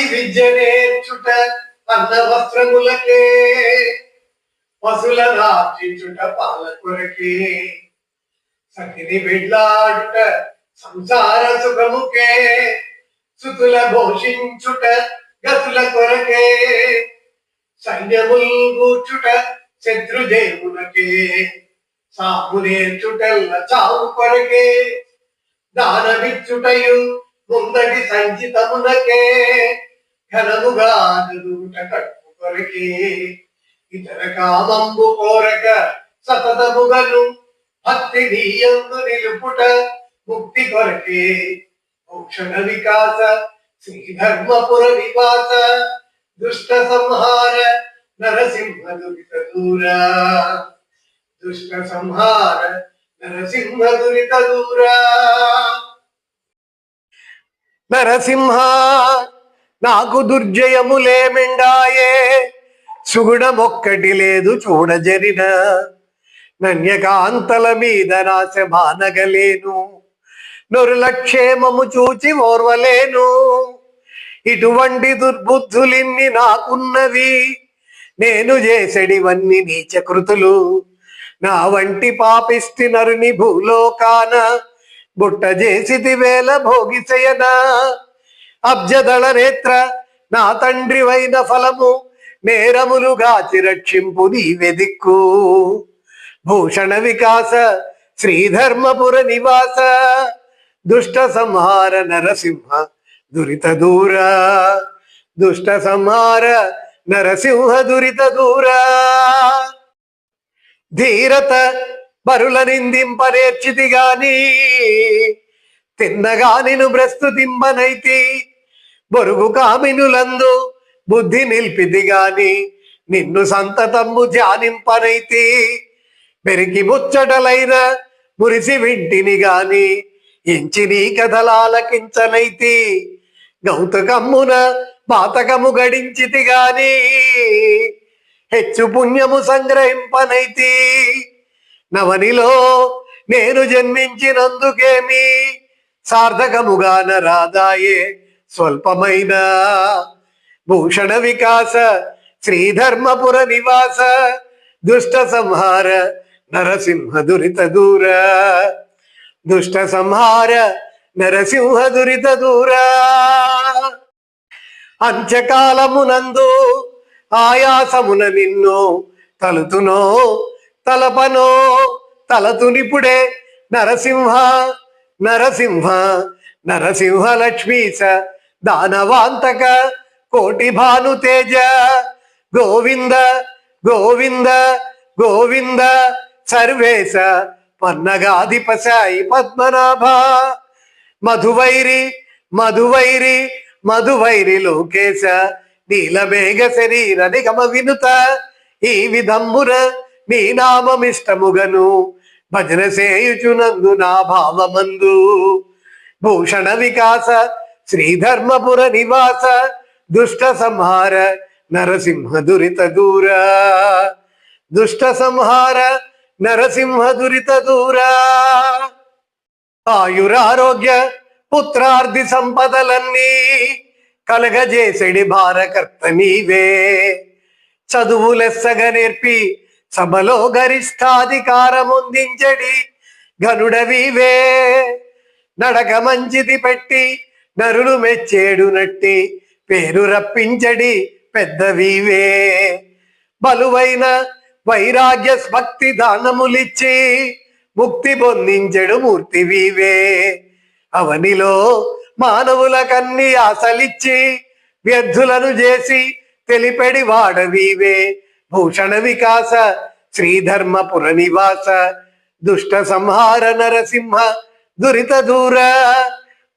అతి విద్య నేర్చుట అన్న వస్త్రములకే పశుల నార్జించుట పాలకులకే సతిని బిడ్లాడుట సంసార సుఖముకే సుతుల ఘోషించుట గతుల కొరకే. సైన్యముల్ కూర్చుట శత్రుదేవునకే సాము నేర్చుటల్ల చావు కొరకే. దానమిచ్చుటయు ముందటి సంచితమునకే. ఘనముగా కొరకే ఇతర కామంబు కోరక సతతముగను భక్తి నీయందు నిలుపుట ముక్తి కొరకే. భూషణ వికాస శ్రీధర్మపుర నివాస దుష్ట సంహార నరసింహ దురిత దూర. దుష్ట సంహార నరసింహ దురిత దూర. నరసింహ నాకు దుర్జయములేమిండాయే సుగుణమొక్కటి లేదు చూడజరిన నన్యకాంతల మీద నాశ మానగలేను నొరులక్షేమము చూచి ఓర్వలేను. ఇటువంటి దుర్బుద్ధులిన్ని నాకున్నవి. నేను చేసడివన్నీ నీచకృతులు. నా వంటి పాపిస్తి నరుని భూలోకాన బుట్ట చేసి వేల భోగిసయనా అబ్జదళ నేత్ర నా తండ్రివైన ఫలము నేరములుగాచి రక్షింపు నీవే దిక్కు. భూషణ వికాస శ్రీధర్మపుర నివాస దుష్ట సంహార నరసింహ దురిత దూర. దుష్ట సంహార నరసింహ దురిత దూర. ధీరత బరుల నిందింప నేర్చితి గాని తిన్నగా నిను ప్రస్తుతింపనైతి బొరుగు కామినులందు బుద్ధి నిలిపిది గాని నిన్ను సంతతమ్ము ధ్యానింపనైతి. పెరిగి ముచ్చటలైన మురిసి వింటిని గాని ఎంచి నీ కథలాలకించనైతి గౌతకమ్మున పాతకము గడించితి గాని హెచ్చు పుణ్యము సంగ్రహింపనైతి. నవనిలో నేను జన్మించినందుకేమి సార్థకముగాన రాదాయే స్వల్పమైన భూషణ వికాస శ్రీధర్మపుర నివాస దుష్ట సంహార నరసింహ దురిత దూర. దుష్ట సంహార నరసింహ దురిత దూర. అంత్యకాలమునందు ఆయాసమున నిన్ను తలుతునో తలపనో తలతునిపుడే నరసింహ నరసింహ నరసింహ లక్ష్మీస దానవాంతక కోటి భాను తేజ. గోవింద గోవింద గోవింద సర్వేశ పన్నగాధిపసాయి పద్మనాభ. మధువైరి మధువైరి మధువైరి లోకేశ నీలమేఘ శరీర నిగమ వినుత. ఈ విధంబున నీ నామమిష్టముగను భజన సేయుచునందు నా భావమందు. భూషణ వికాస శ్రీధర్మపుర నివాస దుష్ట సంహార నరసింహ దురిత దూర. దుష్ట సంహార నరసింహ దురిత దూర. ఆయురారోగ్య పుత్రార్థి సంపదలన్నీ కలగజేసడి భారకర్త నీవే. చదువులెస్సగ నేర్పి సభలో గరిష్టాధికారముందించడి ఘనుడవివే. నడక మంచిది పెట్టి నరులు మెచ్చేడు నట్టి పేరు రప్పించడి పెద్దవివే. బలువైన వైరాగ్య భక్తి దానములిచ్చి ముక్తి పొందించెడు మూర్తివివే. అవనిలో మానవులకన్ని ఆశలిచ్చి వ్యర్థులను చేసి తెలిపెడి వాడవీవే. భూషణ వికాస శ్రీధర్మపుర నివాస దుష్ట సంహార నరసింహ దురిత దూర.